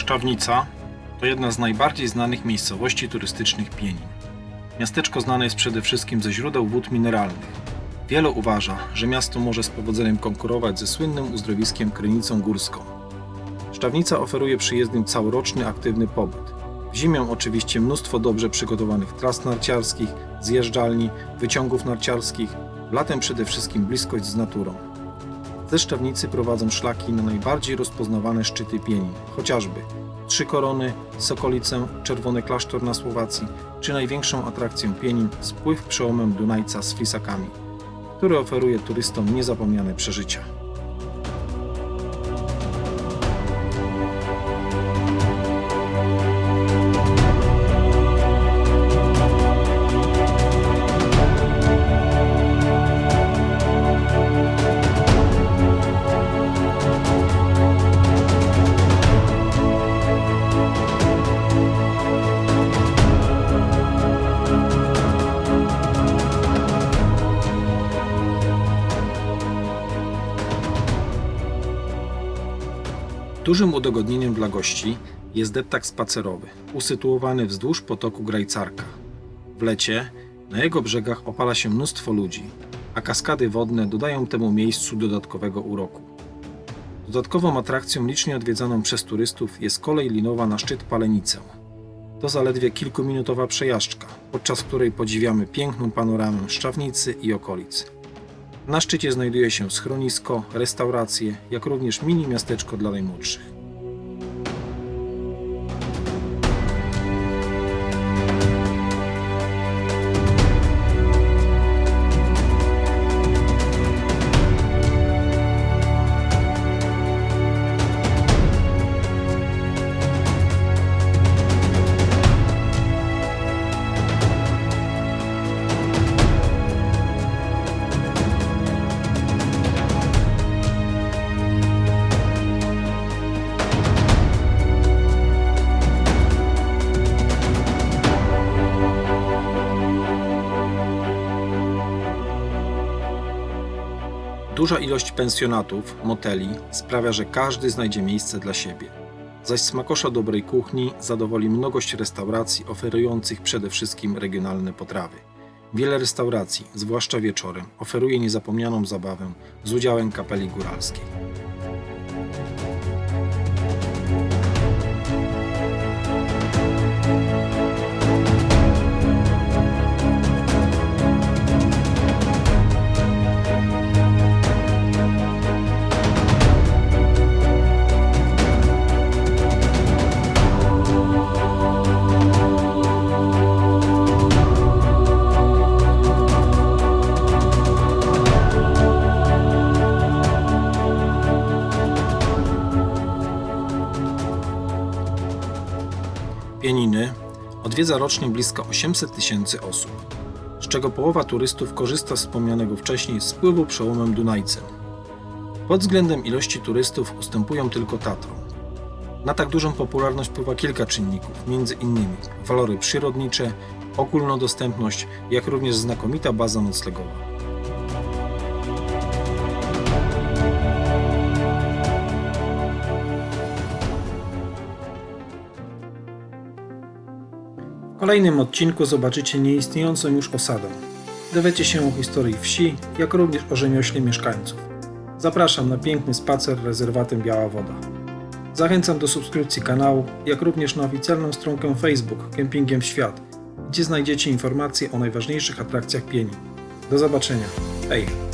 Szczawnica to jedna z najbardziej znanych miejscowości turystycznych Pienin. Miasteczko znane jest przede wszystkim ze źródeł wód mineralnych. Wielu uważa, że miasto może z powodzeniem konkurować ze słynnym uzdrowiskiem Krynicą Górską. Szczawnica oferuje przyjezdnym całoroczny aktywny pobyt. W zimę oczywiście mnóstwo dobrze przygotowanych tras narciarskich, zjeżdżalni, wyciągów narciarskich, latem przede wszystkim bliskość z naturą. Ze Szczawnicy prowadzą szlaki na najbardziej rozpoznawane szczyty Pienin, chociażby Trzy Korony, Sokolicę, Czerwony Klasztor na Słowacji, czy największą atrakcją Pienin spływ przełomem Dunajca z flisakami, który oferuje turystom niezapomniane przeżycia. Dużym udogodnieniem dla gości jest deptak spacerowy, usytuowany wzdłuż potoku Grajcarka. W lecie na jego brzegach opala się mnóstwo ludzi, a kaskady wodne dodają temu miejscu dodatkowego uroku. Dodatkową atrakcją licznie odwiedzaną przez turystów jest kolej linowa na szczyt Palenicę. To zaledwie kilkuminutowa przejażdżka, podczas której podziwiamy piękną panoramę Szczawnicy i okolic. Na szczycie znajduje się schronisko, restauracje, jak również mini miasteczko dla najmłodszych. Duża ilość pensjonatów, moteli sprawia, że każdy znajdzie miejsce dla siebie. Zaś smakosza dobrej kuchni zadowoli mnogość restauracji oferujących przede wszystkim regionalne potrawy. Wiele restauracji, zwłaszcza wieczorem, oferuje niezapomnianą zabawę z udziałem kapeli góralskiej. Pieniny odwiedza rocznie blisko 800 tysięcy osób, z czego połowa turystów korzysta z wspomnianego wcześniej spływu przełomem Dunajcem. Pod względem ilości turystów ustępują tylko Tatrom. Na tak dużą popularność wpływa kilka czynników, innymi walory przyrodnicze, ogólnodostępność, jak również znakomita baza noclegowa. Kolejnym odcinku zobaczycie nieistniejącą już osadę. Dowiecie się o historii wsi, jak również o rzemiośle mieszkańców. Zapraszam na piękny spacer rezerwatem Biała Woda. Zachęcam do subskrypcji kanału, jak również na oficjalną stronkę Facebook Kempingiem Świat, gdzie znajdziecie informacje o najważniejszych atrakcjach Pieni. Do zobaczenia. Hej!